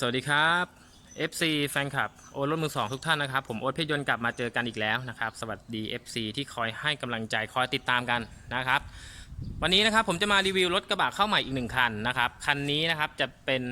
สวัสดีครับ FC แฟนคลับโอรถมือสองทุกท่านนะครับ ผมโอ๊ตเพชรยนต์กลับมาเจอกันอีกแล้วนะครับ สวัสดี FC ที่คอยให้กำลังใจคอยติดตามกันนะครับ วันนี้นะครับผมจะมารีวิวรถกระบะเข้าใหม่อีกหนึ่งคันนะครับ คันนี้นะครับจะเป็น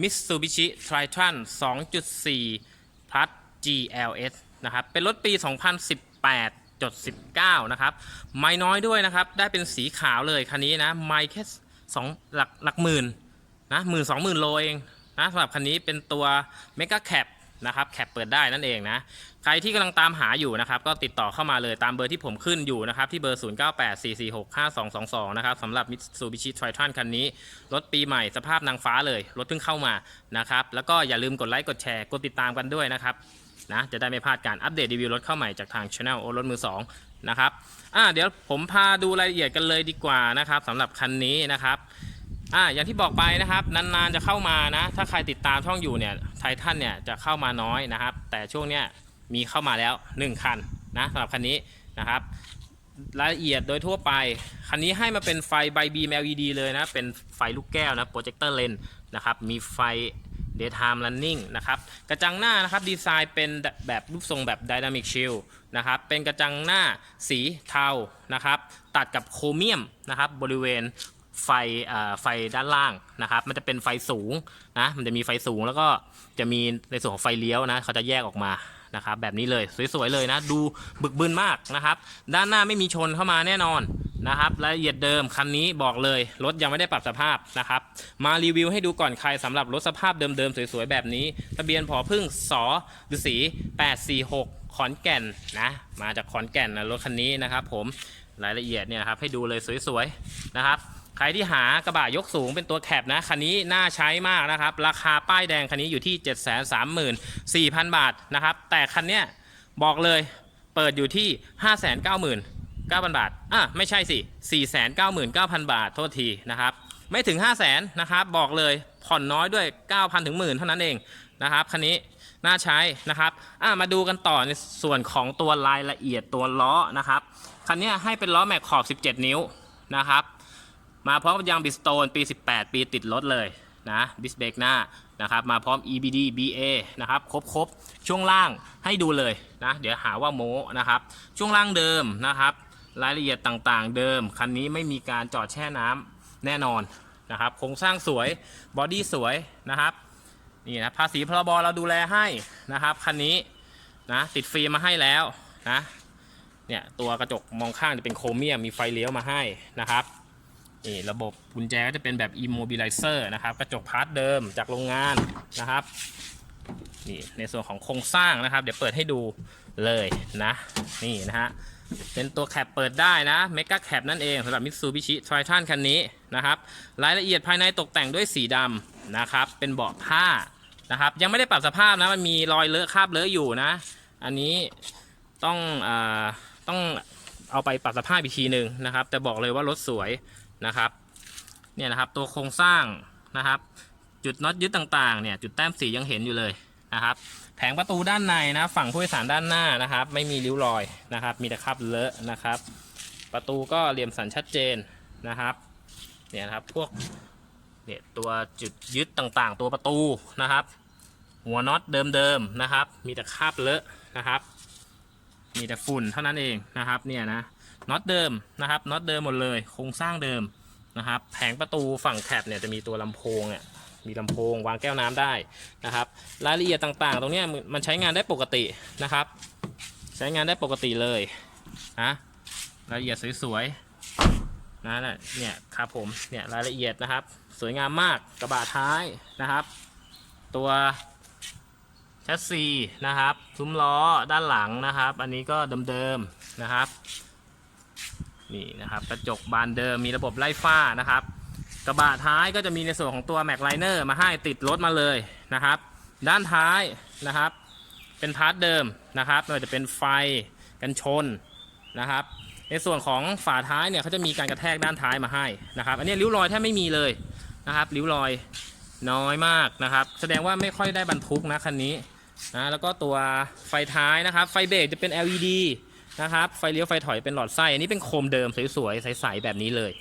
Mitsubishi Triton 2.4 Plus GLS นะครับ เป็นรถปี 2018จด19 นะครับ ไม่น้อยด้วยนะครับ ได้เป็นสีขาวเลยคันนี้นะ ไม่แค่สองหลักหลักหมื่นนะหมื่นสองหมื่นโลเอง นะสำหรับคันนี้เป็นตัว Mega Cap นะครับแคปเปิดได้นั่นเองนะใครที่กำลังตามหาอยู่นะครับก็ติดต่อเข้ามาเลยตามเบอร์ที่ผมขึ้นอยู่นะครับที่เบอร์ 0984465222 นะครับสำหรับ Mitsubishi Triton คันนี้ รถปีใหม่สภาพนางฟ้าเลย รถเพิ่งเข้ามานะครับแล้วก็อย่าลืมกดไลค์กดแชร์ กดติดตามกันด้วยนะครับนะจะได้ไม่พลาดการอัปเดตรีวิวรถเข้าใหม่จากทาง Channel โอรถมือสองนะครับอ่าเดี๋ยวผมพาดูรายละเอียดกันเลยดีกว่านะครับสำหรับคันนี้นะครับ อ่าอย่างที่บอกไปนะครับ นานๆจะเข้ามานะ ถ้าใครติดตามช่องอยู่เนี่ยไททันเนี่ยจะเข้ามาน้อยนะครับ แต่ช่วงเนี้ยมีเข้ามาแล้ว 1 คันนะสำหรับคันนี้นะครับ รายละเอียดโดยทั่วไป คันนี้ให้มาเป็นไฟไบบีม LED เลยนะ เป็นไฟลูกแก้วนะโปรเจคเตอร์เลนนะครับ มีไฟ daytime running นะครับ กระจังหน้านะครับ ดีไซน์เป็นแบบรูปทรงแบบ dynamic shield นะครับ เป็นกระจังหน้าสีเทานะครับ ตัดกับโครเมียมนะครับ บริเวณ ไฟไฟด้านล่างนะครับ มันจะเป็นไฟสูงนะมันจะมีไฟสูงแล้วก็จะมีในส่วนของไฟเลี้ยวนะเขาจะแยกออกมานะครับแบบนี้เลยสวยๆเลยนะ ดูบึกบึนมากนะครับ ด้านหน้าไม่มีชนเข้ามาแน่นอนนะครับรายละเอียดเดิมคันนี้บอกเลยรถยังไม่ได้ปรับสภาพนะครับ มารีวิวให้ดูก่อนใครสำหรับรถสภาพเดิมๆสวยๆแบบนี้ ทะเบียนผอพึ่งสอฤษี846 ขอนแก่นนะมาจากขอนแก่นนะรถคันนี้นะครับ ผมรายละเอียดเนี่ยครับให้ดูเลยสวยๆนะครับ ใครที่หากระบะยกสูงเป็นตัวแคปนะ คันนี้น่าใช้มากนะครับ ราคาป้ายแดงคันนี้อยู่ที่ 734,000 บาทนะครับ แต่คันเนี้ยบอกเลยเปิดอยู่ที่ 599,000 บาท อะ ไม่ใช่สิ 499,000 บาท โทษทีนะครับ ไม่ถึง 500,000นะครับ บอกเลยผ่อนน้อยด้วย 9,000 ถึงหมื่นเท่านั้นเองนะครับคันนี้น่าใช้นะครับ อะมาดูกันต่อในส่วนของตัวรายละเอียดตัวล้อนะครับ คันนี้ให้เป็นล้อแม็กขอบ 17 นิ้วนะครับ มาพร้อมกับยางบิสโตนปี 18 ปีติดรถเลยนะบิสเบกหน้านะครับมาพร้อม EBD BA นะครับครบครบช่วงล่างให้ดูเลยนะเดี๋ยวหาว่าโม้นะครับช่วงล่างเดิมนะครับ รายละเอียดต่างๆ เดิม คันนี้ไม่มีการจอดแช่น้ำแน่นอนนะครับโครงสร้างสวยบอดี้สวยนะครับนี่นะภาษีพรบเราดูแลให้นะครับคันนี้นะติดฟิล์มมาให้แล้วนะเนี่ยตัวกระจกมองข้างจะเป็นโครเมียมมีไฟเลี้ยวมาให้นะครับ นี่ระบบกุญแจก็จะเป็นแบบ immobilizer นะครับ กระจกพาร์ทเดิมจากโรงงานนะครับนี่ในส่วนของโครงสร้างนะครับ เดี๋ยวเปิดให้ดูเลยนะ นี่นะฮะเป็นตัวแคปเปิดได้นะ Mega Cap นั่นเองสำหรับ Mitsubishi Triton คันนี้นะครับ รายละเอียดภายในตกแต่งด้วยสีดำนะครับ เป็นเบาะผ้านะครับ ยังไม่ได้ปรับสภาพนะ มันมีรอยเลอะคราบเลอะอยู่นะ อันนี้ต้องอต้องเอาไปปรับสภาพอีกทีหนึ่งนะครับ แต่บอกเลยว่ารถสวย นะครับเนี่ยนะครับตัวโครงสร้างนะครับ จุดน็อตยึดต่างๆเนี่ยจุดแต้มสียังเห็นอยู่เลยนะครับแผงประตูด้านในนะฝั่งผู้โดยสารด้านหน้านะครับ ไม่มีริ้วรอยนะครับ มีแต่คราบเลอะนะครับ ประตูก็เหลี่ยมสันชัดเจนนะครับเนี่ยนะครับพวกเนี่ยตัวจุดยึดต่างๆ ตัวประตูนะครับ หัวน็อตเดิมๆนะครับ มีแต่คราบเลอะนะครับ มีแต่ฝุ่นเท่านั้นเองนะครับเนี่ยนะ น็อตเดิมนะครับน็อตเดิมหมดเลย โครงสร้างเดิมนะครับ แผงประตูฝั่งแคบเนี่ยจะมีตัวลำโพงเนี่ยมีลำโพงวางแก้วน้ำได้นะครับ รายละเอียดต่างๆ ตรงนี้มันใช้งานได้ปกตินะครับ ใช้งานได้ปกติเลยนะรายละเอียดสวยๆนะเนี่ยครับผมเนี่ยรายละเอียดนะครับ สวยงามมากกระบะท้ายนะครับ ตัวแชสซีนะครับซุ้มล้อด้านหลังนะครับ อันนี้ก็เดิมๆนะครับ นี่นะครับกระจกบานเดิมมีระบบไล่ฝ้านะครับ กระบะท้ายก็จะมีในส่วนของตัวแม็กไลเนอร์มาให้ติดรถมาเลยนะครับ ด้านท้ายนะครับ เป็นพาร์ทเดิมนะครับไม่ว่าจะเป็นไฟกันชนนะครับ ในส่วนของฝาท้ายเนี่ยเขาจะมีการกระแทกด้านท้ายมาให้นะครับ อันนี้ริ้วรอยแทบไม่มีเลยนะครับริ้วรอยน้อยมากนะครับ แสดงว่าไม่ค่อยได้บรรทุกนะคันนี้นะแล้วก็ตัวไฟท้ายนะครับ ไฟเบรกจะเป็น LED นะครับ ไฟเลี้ยวไฟถอยเป็นหลอดไส้ อันนี้เป็นโคมเดิมสวยๆใสๆแบบนี้เลย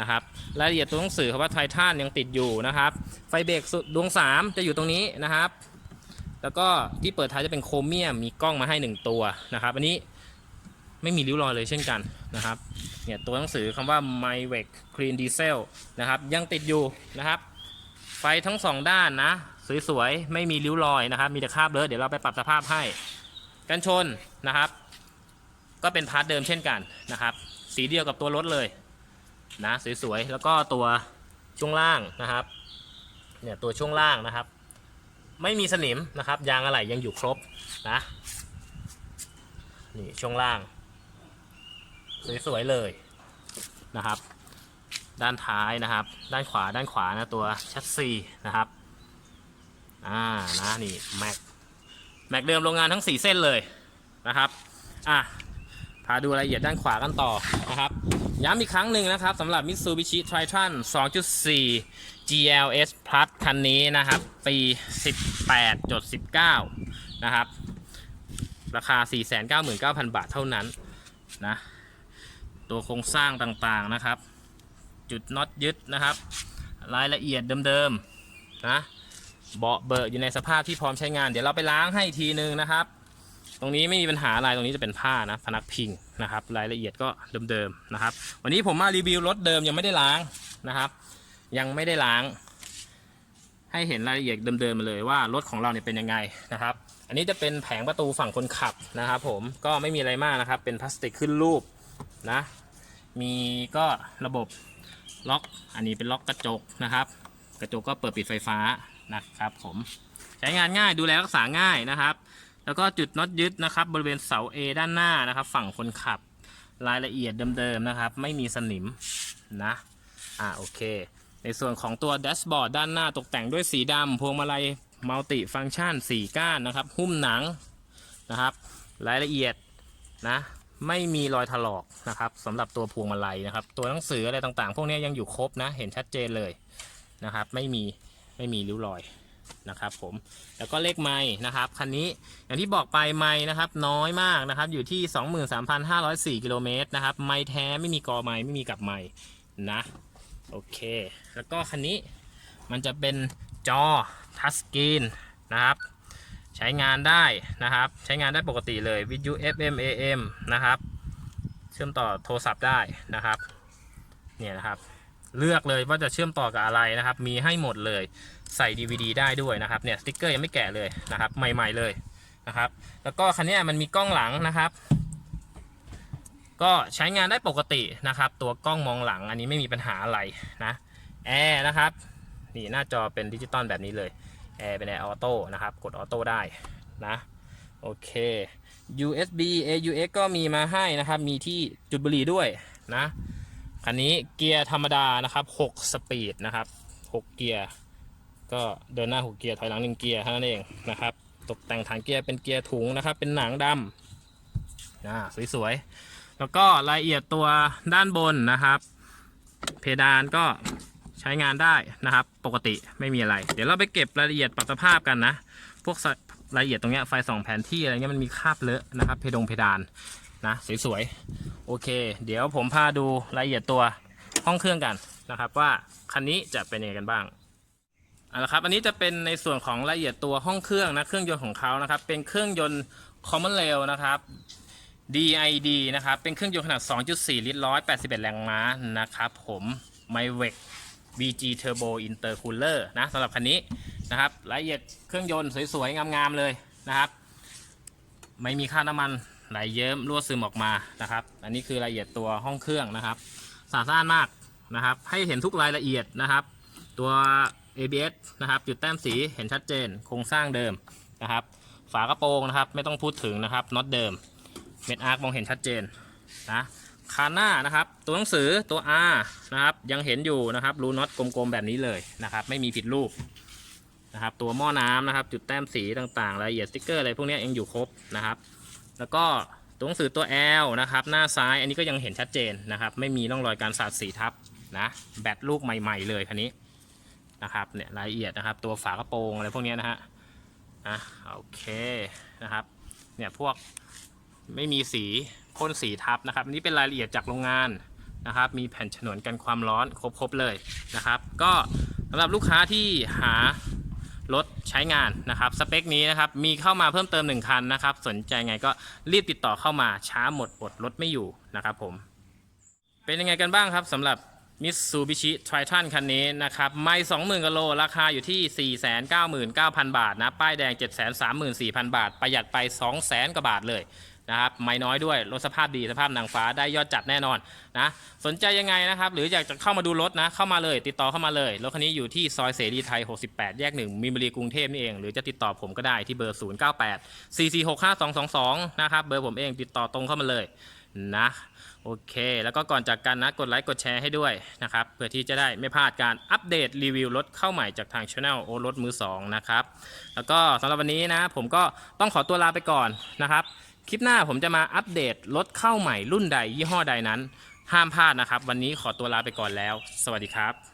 นะครับ รายละเอียดตัวหนังสือคำว่าไททันยังติดอยู่นะครับ ไฟเบรกสุดดวง 3 จะอยู่ตรงนี้นะครับ แล้วก็ที่เปิดท้ายจะเป็นโครเมียม มีกล้องมาให้ 1 ตัวนะครับ อันนี้ไม่มีริ้วรอยเลยเช่นกันนะครับ เนี่ยตัวหนังสือคำว่า m y w e c Clean Diesel นะครับยังติดอยู่นะครับ ไฟทั้งสองด้านนะสวยๆไม่มีริ้วรอยนะครับ มีแต่คราบเลอะเดี๋ยวเราไปปรับสภาพให้ กันชนนะครับ ก็เป็นพาร์ทเดิมเช่นกันนะครับ สีเดียวกับตัวรถเลยนะสวยๆแล้วก็ตัวช่วงล่างนะครับเนี่ยตัวช่วงล่างนะครับ ไม่มีสนิมนะครับยางอะไหล่ยังอยู่ครบนะนี่ช่วงล่าง สวยๆเลยนะครับ ด้านท้ายนะครับ ด้านขวาด้านขวานะตัวชัดซีนะครับอ่านะนี่แม็กแม็กเดิมโรงงานทั้ง 4 เส้นเลยนะครับอะ พาดูรายละเอียดด้านขวากันต่อนะครับ ย้ำอีกครั้งหนึ่งนะครับสำหรับ Mitsubishi Triton 2.4 GLS Plus คันนี้นะครับ ปี 18.19 นะครับ ราคา 499,000 บาทเท่านั้นนะ ตัวโครงสร้างต่างๆนะครับ จุดน็อตยึดนะครับ รายละเอียดเดิมๆนะ เบาะเบิกอยู่ในสภาพที่พร้อมใช้งาน เดี๋ยวเราไปล้างให้อีกทีนึงนะครับ ตรงนี้ไม่มีปัญหาอะไรตรงนี้จะเป็นผ้านะพนักพิงนะครับ รายละเอียดก็เดิมๆนะครับ วันนี้ผมมารีวิวรถเดิมยังไม่ได้ล้างนะครับ ยังไม่ได้ล้าง ให้เห็นรายละเอียดเดิมๆมาเลยว่ารถของเราเนี่ยเป็นยังไงนะครับ อันนี้จะเป็นแผงประตูฝั่งคนขับนะครับผมก็ไม่มีอะไรมากนะครับ เป็นพลาสติกขึ้นรูปนะมีก็ระบบล็อกอันนี้เป็นล็อกกระจกนะครับ กระจกก็เปิดปิดไฟฟ้านะครับผมใช้งานง่ายดูแลรักษาง่ายนะครับ แล้วก็จุดน็อตยึดนะครับ บริเวณเสา A ด้านหน้านะครับ ฝั่งคนขับรายละเอียดเดิมๆนะครับ ไม่มีสนิมนะอ่าโอเค ในส่วนของตัวแดชบอร์ดด้านหน้าตกแต่งด้วยสีดำพวงมาลัยมัลติฟังก์ชัน4ก้านนะครับ หุ้มหนังนะครับ รายละเอียดนะ ไม่มีรอยถลอกนะครับสำหรับตัวพวงมาลัยนะครับ ตัวหนังสืออะไรต่างๆ พวกนี้ยังอยู่ครบนะ เห็นชัดเจนเลยนะครับ ไม่มีไม่มีริ้วรอย นะครับผมแล้วก็เลขไม้นะครับคันนี้อย่างที่บอกไปไม้นะครับน้อยมากนะครับอยู่ที่ 23,504กิโลเมตรนะครับไม้แท้ไม่มีกอไม้ไม่มีกับไม้นะโอเคแล้วก็คันนี้มันจะเป็นจอทัชสกรีนนะครับใช้งานได้นะครับใช้งานได้ปกติเลยวิทยุ FM AM นะครับเชื่อมต่อโทรศัพท์ได้นะครับเนี่ยนะครับเลือกเลยว่าจะเชื่อมต่อกับอะไรนะครับ มีให้หมดเลย ใส่ DVD ได้ด้วยนะครับเนี่ยสติ๊กเกอร์ยังไม่แกะเลยนะครับ ใหม่ ๆเลยนะครับ แล้วก็คันนี้มันมีกล้องหลังนะครับ ก็ใช้งานได้ปกตินะครับ ตัวกล้องมองหลังอันนี้ไม่มีปัญหาอะไรนะแอร์นะครับนี่หน้าจอเป็นดิจิตอลแบบนี้เลยแอร์เป็นแอร์ออโต้นะครับ กดออโต้ได้นะโอเค USB AUX ก็มีมาให้นะครับ มีที่จุดบุหรี่ด้วยนะ คันนี้เกียร์ธรรมดานะครับ 6 สปีดนะครับ 6 เกียร์ ก็เดินหน้า6เกียร์ถอยหลัง1เกียร์เท่านั้นเองนะครับ ตกแต่งฐานเกียร์เป็นเกียร์ถุงนะครับ เป็นหนังดำอ่าสวยๆ แล้วก็รายละเอียดตัวด้านบนนะครับ เพดานก็ใช้งานได้นะครับ ปกติไม่มีอะไร เดี๋ยวเราไปเก็บรายละเอียดปรับสภาพกันนะ พวกรายละเอียดตรงเนี้ยไฟส่องแผนที่อะไรเงี้ยมันมีคราบเลอะนะครับ เพดงเพดานนะสวยๆโอเค เดี๋ยวผมพาดูรายละเอียดตัวห้องเครื่องกันนะครับ ว่าคันนี้จะเป็นยังไงกันบ้าง เอาละครับอันนี้จะเป็นในส่วนของรายละเอียดตัวห้องเครื่องนะเครื่องยนต์ของเขานะครับ เป็นเครื่องยนต์ Common Rail นะครับ DID นะครับ เป็นเครื่องยนต์ขนาด 2.4 ลิตร 181 แรงม้านะครับผม m y w e c BG Turbo Intercooler นะสำหรับคันนี้นะครับรายละเอียดเครื่องยนต์สวยๆ งามๆ เลยนะครับ ไม่มีค่าน้ำมันไหลเยิ้มรั่วซึมออกมานะครับ อันนี้คือรายละเอียดตัวห้องเครื่องนะครับสะอาดมากนะครับ ให้เห็นทุกรายละเอียดนะครับ ตัว ABS นะครับจุดแต้มสีเห็นชัดเจนโครงสร้างเดิมนะครับ ฝากระโปรงนะครับ ไม่ต้องพูดถึงนะครับน็อตเดิมเม็ดอาร์คมองเห็นชัดเจนนะคานหน้านะครับ ตัวหนังสือตัว R นะครับ ยังเห็นอยู่นะครับ รูน็อตกลมๆแบบนี้เลยนะครับ ไม่มีผิดรูปนะครับ ตัวหม้อน้ำนะครับ จุดแต้มสีต่างๆรายละเอียดสติ๊กเกอร์อะไรพวกนี้ยังอยู่ครบนะครับ แล้วก็ตัวหนังสือตัว L นะครับ หน้าซ้ายอันนี้ก็ยังเห็นชัดเจนนะครับ ไม่มีร่องรอยการสาดสีทับนะแบตลูกใหม่ ๆ เลยคันนี้ นะครับเนี่ยรายละเอียดนะครับ ตัวฝากระโปรงอะไรพวกนี้นะฮะอะโอเคนะครับเนี่ยพวกไม่มีสีพ่นสีทับนะครับนนี้เป็นรายละเอียดจากโรงงานนะครับ มีแผ่นฉนวนกันความร้อนครบๆเลยนะครับ ก็สำหรับลูกค้าที่หารถใช้งานนะครับสเปคนี้นะครับมีเข้ามาเพิ่มเติม 1 คันนะครับ สนใจไงก็รีบติดต่อเข้ามาช้าหมดอดรถไม่อยู่นะครับผม เป็นยังไงกันบ้างครับสำหรับ Mitsubishi Triton คันนี้นะครับไม่20,000กิโลราคาอยู่ที่ 499,000 บาทนะ ป้ายแดง 734,000 บาท ประหยัดไป 200,000 กว่าบาทเลยนะครับไม่น้อยด้วยรถสภาพดีสภาพนางฟ้าได้ยอดจัดแน่นอนนะสนใจยังไงนะครับหรืออยากจะเข้ามาดูรถนะเข้ามาเลย ติดต่อเข้ามาเลยรถคันนี้อยู่ที่ซอยเสรีไทย 68 แยก 1มีนบุรีกรุงเทพนี่เองหรือจะติดต่อผมก็ได้ที่เบอร์ 098 4465222 นะครับเบอร์ผมเองติดต่อตรงเข้ามาเลยนะ โอเค แล้วก็ก่อนจากกันนะ กดไลค์ กดแชร์ให้ด้วยนะครับ เพื่อที่จะได้ไม่พลาดการอัปเดตรีวิวรถเข้าใหม่จากทางช anel โอรถมือ 2 นะครับ แล้วก็สำหรับวันนี้นะ ผมก็ต้องขอตัวลาไปก่อนนะครับ คลิปหน้าผมจะมาอัปเดตรถเข้าใหม่รุ่นใดยี่ห้อใดนั้น ห้ามพลาดนะครับ วันนี้ขอตัวลาไปก่อนแล้ว สวัสดีครับ